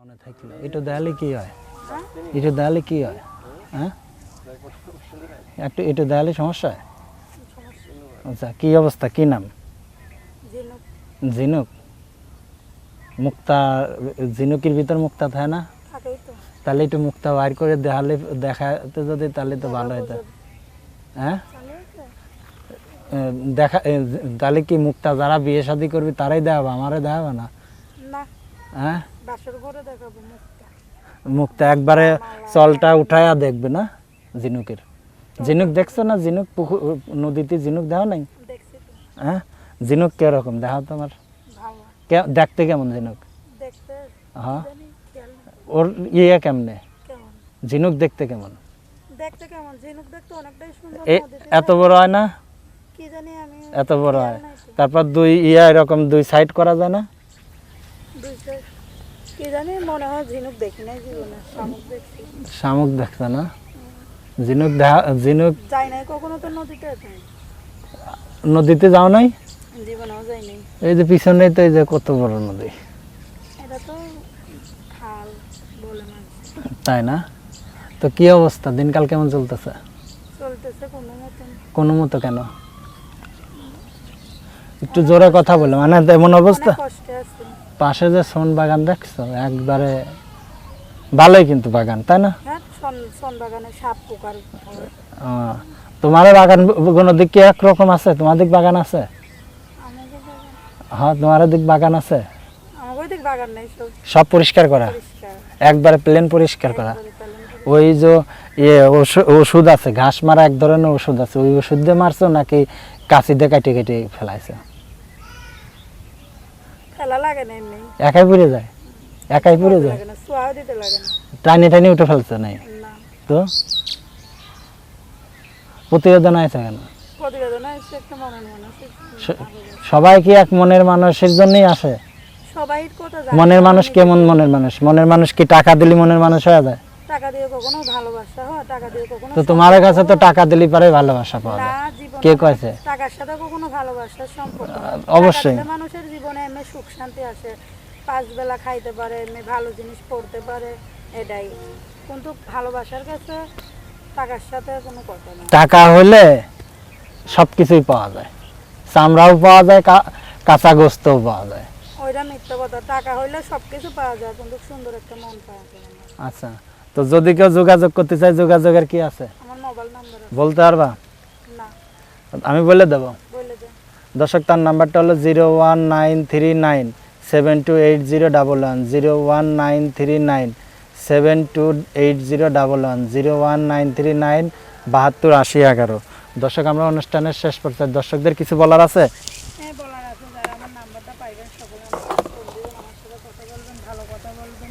মনে থাকল এটা কি হয়? এটা কি হয়? হ্যাঁ? একটু এটা সমস্যা হয়? আচ্ছা কি অবস্থা? কি নাম? ঝিনুক মুক্তা ঝিনুকের ভিতর মুক্তা থাকে না? তাহলে একটু মুক্তা বাইর করে দেখালে দেখাতে যদি তাহলে তো ভালো হতো হ্যাঁ? দেখা তাহলে কি মুক্তা যারা বিয়ে শাদি করবে তারাই দেখাবো? আমারে দেখাবো না। হ্যাঁ? বাসর ঘরে দেখাবো মুখটা। মুক্তা একবারে চলটা উঠায়া দেখবে না ঝিনুকের। ঝিনুক দেখছ না? ঝিনুক পুকুর নদীতে ঝিনুক দেওয়া নাই? হ্যাঁ? ঝিনুক কীরকম? দেখাও তোমার দেখতে কেমন ঝিনুক? দেখতে হ্যাঁ। ওর ইয়ে কেমনে? ঝিনুক দেখতে কেমন? দেখতে কেমন? ঝিনুক দেখতে অনেকটাই সুন্দর এ এত বড় হয় না? কি জানি আমি এত বড় হয়। তারপর দুই ইয়া এরকম দুই সাইড করা যায় না। কি জানি মনে হয় ঝিনুক দেখি নাই জীবনে শামুক দেখছি। শামুক দেখছে না? ঝিনুক ঝিনুক যাই নাই কখনো তো নদীতে যাও নাই? জীবনেও যাই নাই। এই যে পিছনে তো এই যে কত বড় নদী। এটা তো খাল বলে তাই না? তো কি অবস্থা? দিনকাল কেমন চলতেছে? চলতেছে কোনো মতন। কোনো মতো কেন? একটু জোরে কথা বলে মানে এমন অবস্থা। পাশে যে সোন বাগান দেখছ একবারে ভালোই কিন্তু বাগান তাই না? হ্যাঁ তোমার বাগান কোনো দিক কি একরকম আছে? তোমার দিক বাগান আছে? হ্যাঁ তোমার দিক বাগান আছে? নাই সব পরিষ্কার করা? একবারে প্লেন পরিষ্কার করা। ওই যে ইয়ে ওষু- ওষুধ আছে ঘাস মারা এক ধরনের ওষুধ আছে ওই ওষুধ দিয়ে মারছো নাকি কাশি দিয়ে কাটি কেটে ফেলাইছে? খেলা লাগে না এমনি একাই পড়ে যায় একাই পড়ে যায়। সোয়াও দিতে লাগে না। টানে টানে উঠে ফেলছে নাই। তো? প্রতিবেদন আছে কেন? সবাই কি এক মনের মানুষের জন্যই আসে? মনের মানুষ কেমন মনের মানুষ? মনের মানুষ কি টাকা দিলে মনের মানুষ হয়ে যায়? টাকা দিয়ে কখনো ভালোবাসা হয় টাকা দিয়ে কখনো তো তোমার কাছে তো টাকা দিলে পারে ভালোবাসা পাওয়া যায়। কে কয়েছে টাকার সাথে কখনো ভালোবাসার সম্পর্ক অবশ্যই। মানুষের জীবনে এমনি সুখ শান্তি আসে। পাঁচ বেলা খাইতে পারে এমনি ভালো জিনিস পড়তে পারে এটাই। কিন্তু ভালোবাসার কাছে টাকার সাথে কোনো কথা না টাকা হলে সব কিছুই পাওয়া যায়। চামড়াও পাওয়া যায় কাঁচা গোস্তও পাওয়া যায়। ওইটা মিথ্যা কথা। টাকা হইলে সবকিছু পাওয়া যায় কিন্তু সুন্দর একটা মন পাওয়া যায়। আচ্ছা। তো যদি কেউ যোগাযোগ করতে চায় যোগাযোগের কি আছে? বলতে পারবা? আমি বলে দেব। দর্শক তার নাম্বারটা হলো zero one nine three nine seven two eight zero double one. Zero one nine three nine seven two eight zero double one. Zero one nine three nine বাহাত্তর আশি এগারো। দর্শক আমরা অনুষ্ঠানের শেষ পর্যায়ে দর্শকদের কিছু বলার আছে? হ্যাঁ বলার আছে। যারা আমার নাম্বারটা পাইবেন সকলে আমাকে ফোন দিবেন আমার কথা বলবেন ভালো কথা বলবেন।